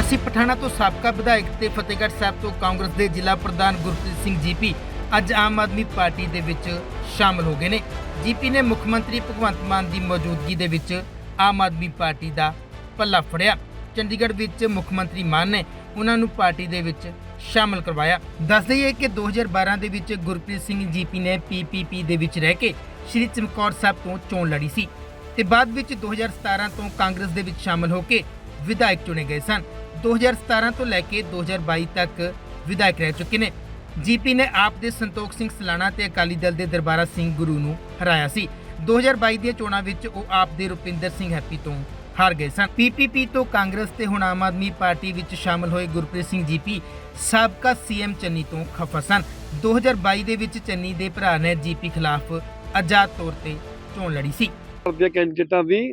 ਮਸੀ ਪਠਾਣਾ ਤੋਂ ਸਾਬਕਾ ਵਿਧਾਇਕ ਤੇ ਫਤਿਹਗੜ੍ਹ ਸਾਹਿਬ ਤੋਂ ਕਾਂਗਰਸ ਦੇ ਜ਼ਿਲ੍ਹਾ ਪ੍ਰਧਾਨ ਗੁਰਪ੍ਰੀਤ ਸਿੰਘ ਜੀਪੀ ਅੱਜ ਆਮ ਆਦਮੀ ਪਾਰਟੀ ਦੇ ਵਿੱਚ ਸ਼ਾਮਲ ਹੋ ਗਏ ਨੇ। ਜੀਪੀ ਨੇ ਮੁੱਖ ਮੰਤਰੀ ਭਗਵੰਤ ਮਾਨ ਦੀ ਮੌਜੂਦਗੀ ਦੇ ਵਿੱਚ ਆਮ ਆਦਮੀ ਪਾਰਟੀ ਦਾ ਪੱਲਾ ਫੜਿਆ। ਚੰਡੀਗੜ੍ਹ ਵਿੱਚ ਮੁੱਖ ਮੰਤਰੀ ਮਾਨ ਨੇ ਉਹਨਾਂ ਨੂੰ ਪਾਰਟੀ ਦੇ ਵਿੱਚ ਸ਼ਾਮਲ ਕਰਵਾਇਆ। ਦੱਸ ਦਈਏ ਕਿ 2012 ਦੇ ਵਿੱਚ ਗੁਰਪ੍ਰੀਤ ਸਿੰਘ ਜੀਪੀ ਨੇ ਪੀਪੀਪੀ ਦੇ ਵਿੱਚ ਰਹਿ ਕੇ ਸ਼੍ਰੀ ਚਮਕੌਰ ਸਾਹਿਬ ਤੋਂ ਚੋਣ ਲੜੀ ਸੀ ਤੇ ਬਾਅਦ ਵਿੱਚ 2017 ਤੋਂ ਕਾਂਗਰਸ ਦੇ ਵਿੱਚ ਸ਼ਾਮਲ ਹੋ ਕੇ ਵਿਧਾਇਕ ਚੁਣੇ ਗਏ ਸਨ। 2017 ਤੋਂ ਲੈ ਕੇ 2022 ਤੱਕ ਵਿਧਾਇਕ ਰਹਿ ਚੁੱਕੇ ਨੇ। ਜੀਪੀ ਨੇ ਆਪ ਦੇ ਸੰਤੋਖ ਸਿੰਘ ਸਲਾਣਾ ਤੇ ਅਕਾਲੀ ਦਲ ਦੇ ਦਰਬਾਰਾ ਸਿੰਘ ਗੁਰੂ ਨੂੰ ਹਰਾਇਆ ਸੀ। 2022 ਦੀਆਂ ਚੋਣਾਂ ਵਿੱਚ ਉਹ ਆਪ ਦੇ ਰੁਪਿੰਦਰ ਸਿੰਘ ਹੈਪੀ ਤੋਂ ਹਾਰ ਗਏ ਸਨ। ਪੀਪੀਪੀ ਤੋਂ ਕਾਂਗਰਸ ਤੇ ਹੁਣ ਆਮ ਆਦਮੀ ਪਾਰਟੀ ਵਿੱਚ ਸ਼ਾਮਲ ਹੋਏ ਗੁਰਪ੍ਰੀਤ ਸਿੰਘ ਜੀਪੀ ਸਾਬਕਾ ਸੀਐਮ ਚੰਨੀ ਤੋਂ ਖਫਾ ਸਨ। 2022 ਦੇ ਵਿੱਚ ਚੰਨੀ ਦੇ ਭਰਾ ਨੇ ਜੀਪੀ ਖਿਲਾਫ ਆਜ਼ਾਦ ਤੌਰ ਤੇ ਚੋਣ ਲੜੀ ਸੀ। ਦੇ ਕੈਂਡੀਡੇਟਾਂ ਦੀ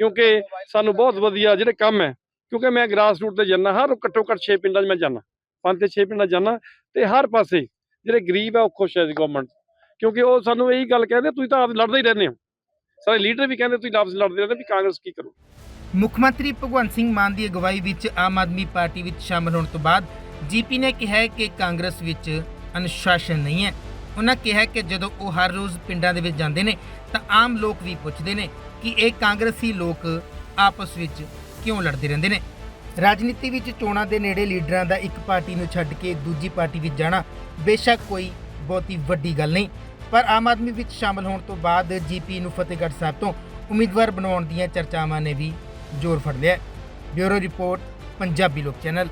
ਕਿਉਂਕਿ ਸਾਨੂੰ ਬਹੁਤ ਵਧੀਆ ਜਿਹੜੇ ਕੰਮ ਹੈ, ਕਿਉਂਕਿ ਮੈਂ ਗ੍ਰਾਸ ਰੂਟ ਤੇ ਜਾਂਦਾ, ਹਰ ਘੱਟੋ ਘੱਟ 6 ਪਿੰਡਾਂ 'ਚ ਮੈਂ ਜਾਂਦਾ, ਪੰਜ ਤੇ 6 ਪਿੰਡਾਂ 'ਚ ਤੇ ਹਰ ਪਾਸੇ ਜਿਹੜੇ ਗਰੀਬ ਹੈ ਉਹ ਖੁਸ਼ ਹੈ ਗਵਰਨਮੈਂਟ ਕਿਉਂਕਿ ਉਹ ਸਾਨੂੰ ਇਹੀ ਗੱਲ ਕਹਿੰਦੇ ਤੁਸੀਂ ਤਾਂ ਆਪ ਲੜਦੇ ਹੀ ਰਹਿੰਦੇ ਹੋ। ਸਾਰੇ ਲੀਡਰ ਵੀ ਕਹਿੰਦੇ ਤੁਸੀਂ ਆਪਸ ਲੜਦੇ ਰਹਿੰਦੇ ਵੀ ਕਾਂਗਰਸ ਕੀ ਕਰੂ ਮੁੱਖ ਮੰਤਰੀ ਭਗਵੰਤ ਸਿੰਘ ਮਾਨ ਦੀ ਅਗਵਾਈ ਵਿੱਚ ਆਮ ਆਦਮੀ ਪਾਰਟੀ ਵਿੱਚ ਸ਼ਾਮਲ ਹੋਣ ਤੋਂ ਬਾਅਦ ਜੀਪੀ ਨੇ ਕਿਹਾ ਕਿ ਕਾਂਗਰਸ ਵਿੱਚ ਅਨੁਸ਼ਾਸਨ ਨਹੀਂ ਹੈ। ਉਹਨਾਂ ਕਿਹਾ ਕਿ ਜਦੋਂ ਉਹ ਹਰ ਰੋਜ਼ ਪਿੰਡਾਂ ਦੇ ਵਿੱਚ ਜਾਂਦੇ ਨੇ, ਤਾਂ ਆਮ ਲੋਕ ਵੀ ਪੁੱਛਦੇ ਨੇ ਕਿ ਇਹ ਕਾਂਗਰਸੀ ਲੋਕ ਆਪਸ ਵਿੱਚ ਕਿਉਂ ਲੜਦੇ ਰਹਿੰਦੇ ਨੇ? ਰਾਜਨੀਤੀ ਵਿੱਚ ਚੋਣਾਂ ਦੇ ਨੇੜੇ ਲੀਡਰਾਂ ਦਾ ਇੱਕ ਪਾਰਟੀ ਨੂੰ ਛੱਡ ਕੇ ਦੂਜੀ ਪਾਰਟੀ ਵਿੱਚ ਜਾਣਾ ਬੇਸ਼ੱਕ ਕੋਈ ਬਹੁਤੀ ਵੱਡੀ ਗੱਲ ਨਹੀਂ, ਪਰ ਆਮ ਆਦਮੀ ਵਿੱਚ ਸ਼ਾਮਲ ਹੋਣ ਤੋਂ ਬਾਅਦ ਜੀਪੀ ਨੂੰ ਫਤਿਹਗੜ੍ਹ ਸਾਹਿਬ ਤੋਂ ਉਮੀਦਵਾਰ ਬਣਾਉਣ ਦੀਆਂ ਚਰਚਾਵਾਂ ਨੇ ਵੀ ਜ਼ੋਰ ਫੜ ਲਿਆ ਬਿਊਰੋ ਰਿਪੋਰਟ, ਪੰਜਾਬੀ ਲੋਕ ਚੈਨਲ।